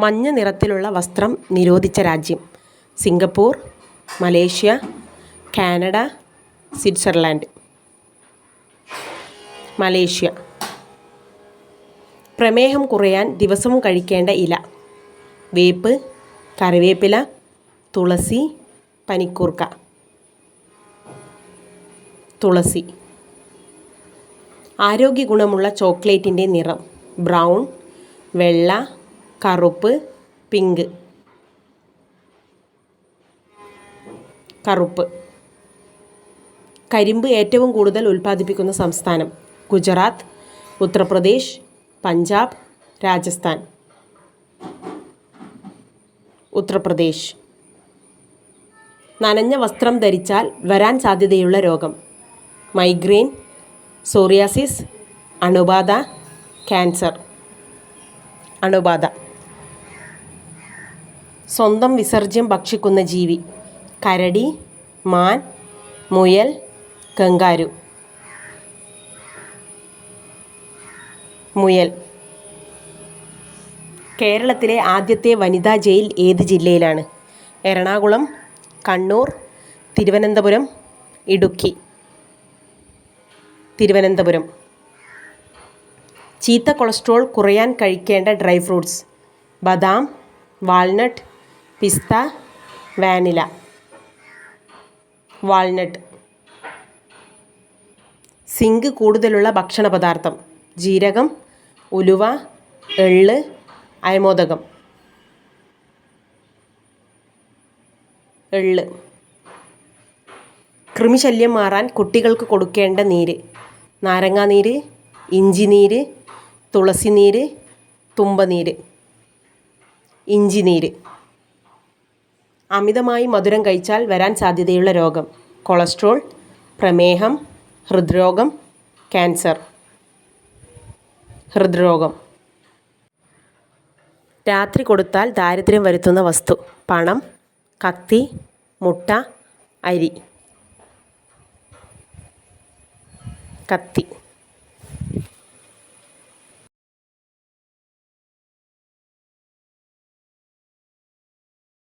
മഞ്ഞ നിറത്തിലുള്ള വസ്ത്രം നിരോധിച്ച രാജ്യം. Singapore Malaysia Canada Switzerland. Malaysia. പ്രമേഹം കുറയാൻ ദിവസവും കഴിക്കേണ്ട ഇല. വേപ്പ് കറിവേപ്പില തുളസി പനിക്കൂർക്ക. തുളസി. ആരോഗ്യ ഗുണമുള്ള ചോക്ലേറ്റിന്റെ നിറം. ബ്രൗൺ വെള്ള കറുപ്പ് പിങ്ക്. കറുപ്പ്. കരിമ്പ് ഏറ്റവും കൂടുതൽ ഉൽപ്പാദിപ്പിക്കുന്ന സംസ്ഥാനം ഗുജറാത്ത് ഉത്തർപ്രദേശ് പഞ്ചാബ് രാജസ്ഥാൻ. ഉത്തർപ്രദേശ്. നനഞ്ഞ വസ്ത്രം ധരിച്ചാൽ വരാൻ സാധ്യതയുള്ള രോഗം. മൈഗ്രെയിൻ സോറിയാസിസ് അണുബാധ ക്യാൻസർ. അണുബാധ. സ്വന്തം വിസർജ്യം ഭക്ഷിക്കുന്ന ജീവി. കരടി മാൻ മുയൽ കങ്കാരു മുയൽ. കേരളത്തിലെ ആദ്യത്തെ വനിതാ ജയിൽ ഏത് ജില്ലയിലാണ്? എറണാകുളം കണ്ണൂർ തിരുവനന്തപുരം ഇടുക്കി. തിരുവനന്തപുരം. ചീത്ത കൊളസ്ട്രോൾ കുറയാൻ കഴിക്കേണ്ട ഡ്രൈ ഫ്രൂട്ട്സ്. ബദാം വാൾനട്ട് പിസ്ത വാനില വാൾനട്ട്. സിങ്ക് കൂടുതലുള്ള ഭക്ഷണ പദാർത്ഥം ജീരകം ഉലുവ എള്ള് അയമോദകം. എള്ള്. കൃമിശല്യം മാറാൻ കുട്ടികൾക്ക് കൊടുക്കേണ്ട നീര് നാരങ്ങാനീര് ഇഞ്ചിനീര് തുളസിനീര് തുമ്പനീര് ഇഞ്ചിനീര് അമിതമായി മധുരം കഴിച്ചാൽ വരാൻ സാധ്യതയുള്ള രോഗം. കൊളസ്ട്രോൾ പ്രമേഹം ഹൃദ്രോഗം ക്യാൻസർ. ഹൃദ്രോഗം. രാത്രി കൊടുത്താൽ ദാരിദ്ര്യം വരുത്തുന്ന വസ്തു. പണം കത്തി മുട്ട അരി. കത്തി.